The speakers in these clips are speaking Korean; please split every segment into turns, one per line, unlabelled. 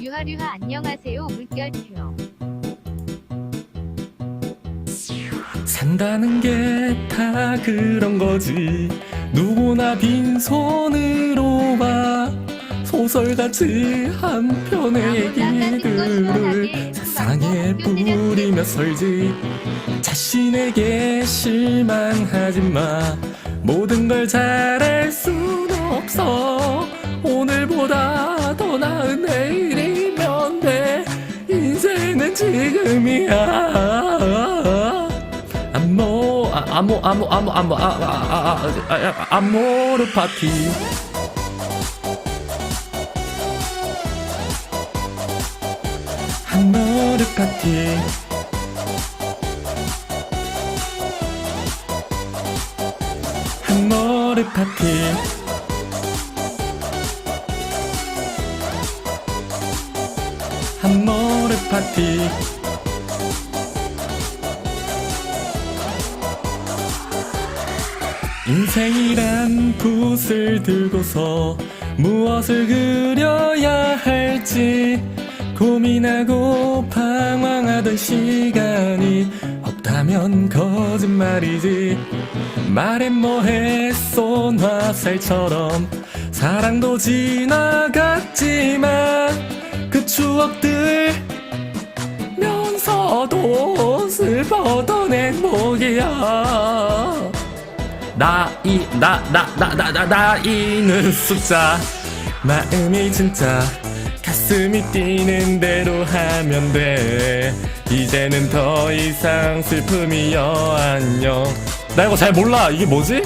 유하류하 안녕하세요. 물결 표.
산다는 게 다 그런 거지. 누구나 빈손으로 와 소설같이 한 편의 얘기들을 세상에 뿌리며 설지. 자신에게 실망하지 마. 모든 걸 잘할 순 없어. 오늘보다 더 나은 내일이 지금이야. 암모 아, 암모 암모 암모 암모 암모르 파티. 암모르 파티. 암모르 파티. 암모르 파티 인생이란 붓을 들고서 무엇을 그려야 할지 고민하고 방황하던 시간이 없다면 거짓말이지. 말해 뭐해 쏜 화살처럼 사랑도 지나갔지만 그 추억들 면서도 슬퍼던 행복이야 나이 나 나 나 나 나 나이는 숫자. 마음이 진짜 가슴이 뛰는 대로 하면 돼. 이제는 더 이상 슬픔이여 안녕. 나 이거 잘 몰라. 이게 뭐지?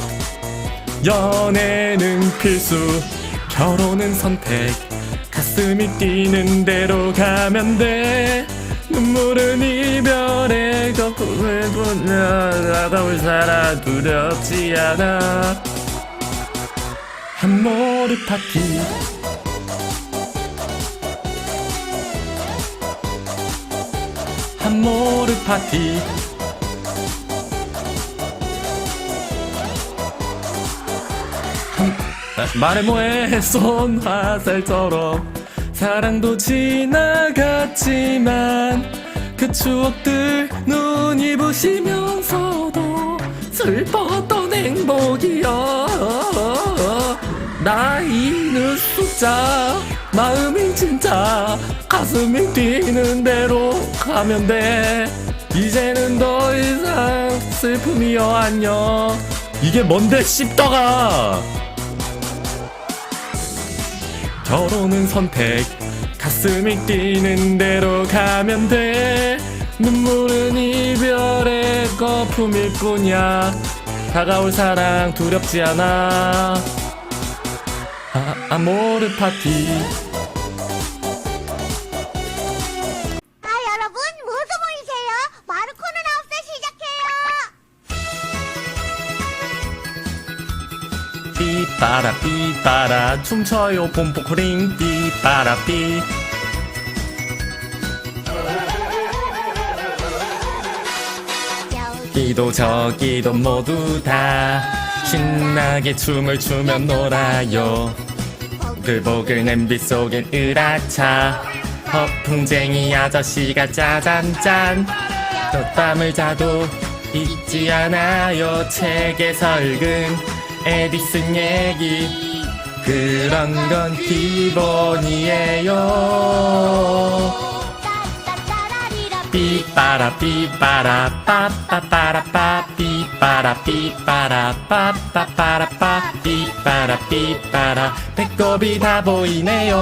연애는 필수 결혼은 선택. 가슴이 뛰는 대로 가면 돼 눈물은 이별의 거품을 보며 다가올 사람 두렵지 않아. 한모르 파티. 한모르 파티. 한, 아, 말해 뭐해. 쏜 화살처럼 사랑도 지나갔지만 그 추억들 눈이 부시면서도 슬펐던 행복이야 나이는 숫자 마음이 진짜 가슴이 뛰는 대로 가면 돼. 이제는 더 이상 슬픔이여 안녕. 이게 뭔데 씹더가 결혼은 선택. 가슴이 뛰는 대로 가면 돼. 눈물은 이별의 거품일 뿐이야. 다가올 사랑 두렵지 않아. 아, 아모르 파티.
아 여러분 모두 모이세요? 마르코는 아홉 살 시작해요.
삐빠라 삐 빠라 춤춰요 봄포코링. 삐빠라 삐. 이도 저기도 모두 다 신나게 춤을 추며 놀아요. 보글보글 냄비 속엔 으라차. 허풍쟁이 아저씨가 짜잔짠. 또 땀을 자도 잊지 않아요. 책에서 읽은 에디슨 얘기 그런 건 기본이에요. 삐빠라 삐빠라 빠빠빠라 빠 삐빠라 삐빠라 빠빠빠라 빠 삐빠라 삐빠라. 배꼽이 다 보이네요.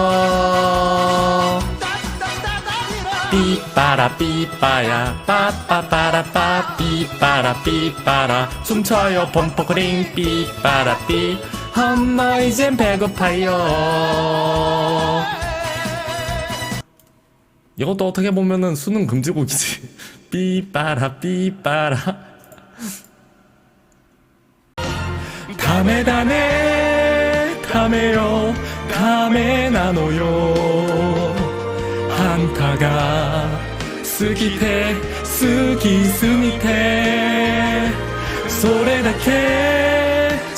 삐빠라 삐빠야 빠빠빠라 빠 삐빠라 삐빠라. 춤춰요 pompo그링 삐빠라 삐 엄마 이젠 배고파요. 이것도 어떻게 보면은 수능 금지곡이지. 삐빠라 삐빠라. 다메 다메 다메요 다메 나노요. 한타가 스기테 스기 스미테 소레다케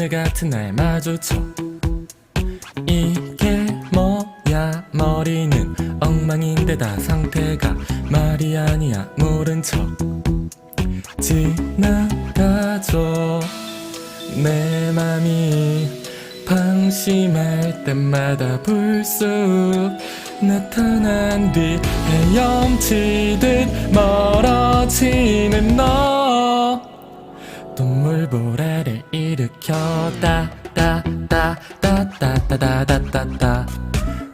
오늘 같은 날 마주쳐 이게 뭐야? 머리는 엉망인데 다 상태가 말이 아니야. 모른 척 지나가죠. 내 맘이 방심할 때마다 불쑥 나타난 뒤 헤엄치듯 멀어지는 너. 눈물보라를 일으 켜 따따따따따따따따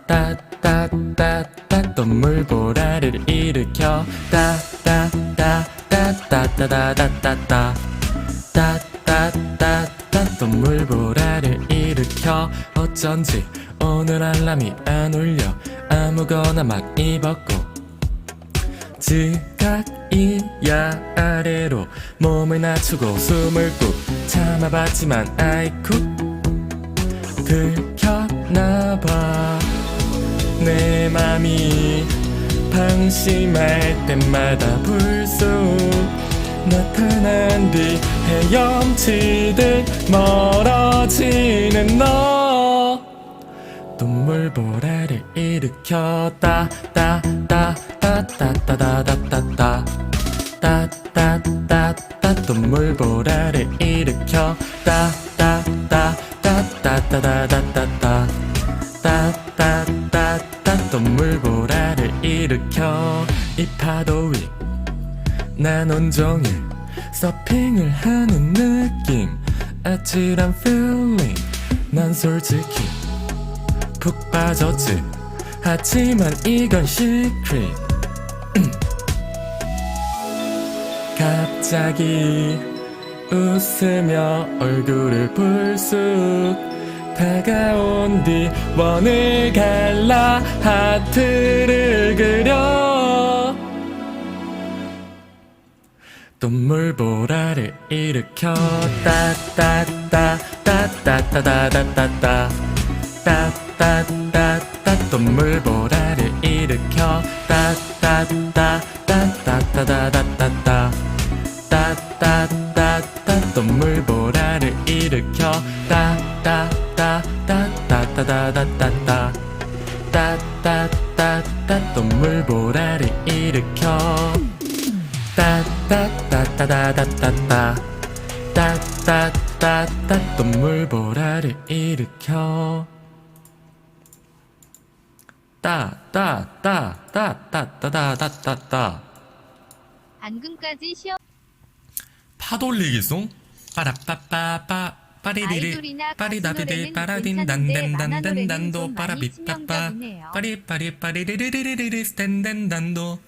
따 따따따따 눈물보라를 일으켜 따따따따따따따따 따 따따따 눈물보라를 일으켜 어쩐지 오늘 알람이 안 울려 아무거나 막 입었고 지각이야. 아래로 몸을 낮추고 숨을 꾹 참아봤지만 아이쿠 들켰나봐. 내 맘이 방심할 때마다 불쑥 나타난 뒤 헤엄치듯 멀어지는 너. 눈 물보라를 일으켜 따따따따따따따따따 따따따따 눈물보라를 일으켜 따따따따따따따따 따 따따따 눈물보라를 일으켜 이 파도 위난 온종일 서핑을 하는 느낌 아찔한 feeling 난 솔직히 푹 빠졌지 하지만 이건 secret 갑자기 웃으며 얼굴을 불쑥 다가온 뒤 원을 갈라 하트를 그려 눈물보라를 일으켜 따따따따따따따따따 따 따따따 또 물보라를 일으켜. 따따따 따따따다다따따 따따따 또 물보라를 일으켜. 따따따 따따따다다따따 따따따 또 물보라를 일으켜. 따따따따따따따. 따 따따따 또 물보라를 일으켜. 따따따따따따따따
안금까지 시험
파돌리기송? 빠라빠빠빠 빠리리리
아이돌이나
빠리다비비
가수
빠라딘
노래는 괜찮은데
단덴단단덴
만화 노래는
단도
좀 많이
빠라비빠빠.
치명적이네요.
빠리빠리 빠리리리리리리 스탠덴 단도